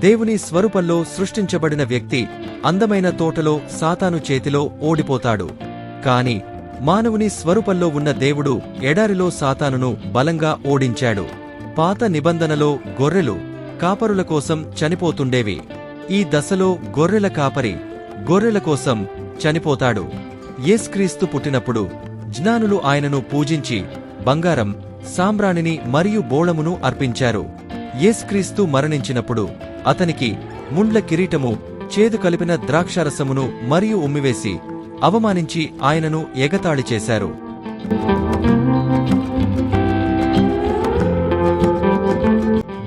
దేవుని స్వరూపంలో సృష్టించబడిన వ్యక్తి అందమైన తోటలో సాతాను చేతిలో ఓడిపోతాడు. కాని మానవుని స్వరూపంలో ఉన్న దేవుడు ఎడారిలో సాతానును బలంగా ఓడించాడు. పాత నిబంధనలో గొర్రెలు కాపరుల కోసం చనిపోతుండేవి. ఈ దశలో గొర్రెల కాపరి గొర్రెల కోసం చనిపోతాడు. యేస్క్రీస్తు పుట్టినప్పుడు జ్ఞానులు ఆయనను పూజించి బంగారం సాంబ్రాణిని మరియు బోళమును అర్పించారు. యేస్క్రీస్తు మరణించినప్పుడు అతనికి ముండ్ల కిరీటము చేదు కలిపిన ద్రాక్షారసమును మరియు ఉమ్మివేసి అవమానించి ఆయనను ఎగతాళి చేశారు.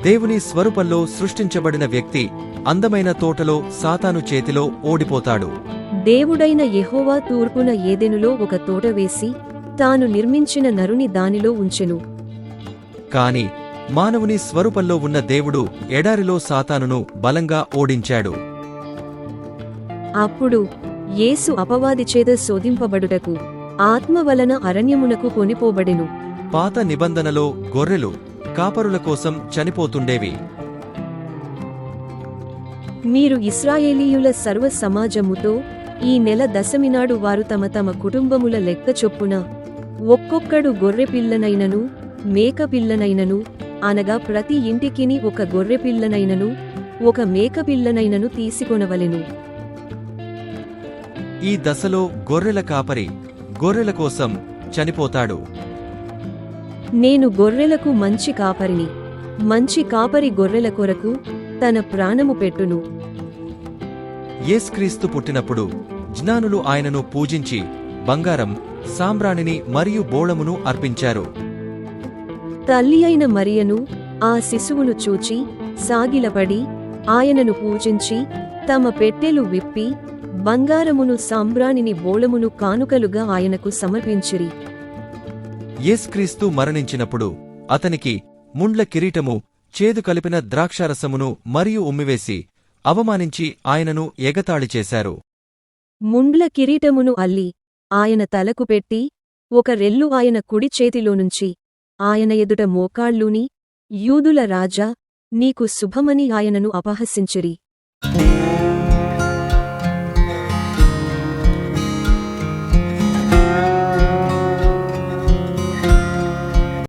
దేవుని స్వరూపంలో సృష్టించబడిన వ్యక్తి అందమైన తోటలో సాతాను చేతిలో ఓడిపోతాడు. దేవుడైన యెహోవా తూర్పున ఏదెనులో ఒక తోట వేసి తాను నిర్మించిన నరుని దానిలో ఉంచెను. కాని మానవుని స్వరూపంలో ఉన్న దేవుడు ఎడారిలో సాతానును బలంగా ఓడించాడు. అప్పుడు యేసు అపవాది చేత శోధింపబడుటకు ఆత్మ వలన అరణ్యమునకు కొనిపోబడెను. పాత నిబంధనలో గొర్రెలు కాపరుల కోసం చనిపోతుండేవి. మీరు ఇస్రాయేలీయుల సర్వ సమాజముతో ఈ నెల దశమినాడు వారు తమ తమ కుటుంబముల లెక్క చొప్పున ఒక్కొక్కడు గొర్రెపిల్లనైనను మేకపిల్లనైనను అనగా ప్రతి ఇంటికిని ఒక గొర్రెపిల్లనైనను ఒక మేకపిల్లనైనను తీసుకొనవలెను. ఈ దశలో గొర్రెల కాపరి గొర్రెల కోసం చనిపోతాడు. నేను గొర్రెలకు మంచి కాపరిని మంచి కాపరి గొర్రెల కొరకు తన ప్రాణము పెట్టును. యేస్క్రీస్తు పుట్టినప్పుడు జ్ఞానులు ఆయనను పూజించి బంగారం సాంబ్రాణిని మరియు బోళమును అర్పించారు. తల్లి అయిన మరియను ఆ శిశువును చూచి సాగిలపడి ఆయనను పూజించి తమ పెట్టెలు విప్పి బంగారమును సాంబ్రాణిని బోళమును కానుకలుగా ఆయనకు సమర్పించిరి. యేస్క్రీస్తు మరణించినప్పుడు అతనికి ముండ్ల కిరీటము చేదు కలిపిన ద్రాక్షారసమును మరియు ఉమ్మివేసి అవమానించి ఆయనను ఎగతాళి చేశారు. ముండ్ల కిరీటమును అల్లి ఆయన తలకు పెట్టి ఒక రెల్లు ఆయన కుడి చేతిలోనుంచి ఆయన ఎదుట మోకాళ్ళూని యూదుల రాజా నీకు శుభమని ఆయనను అపహసించిరి.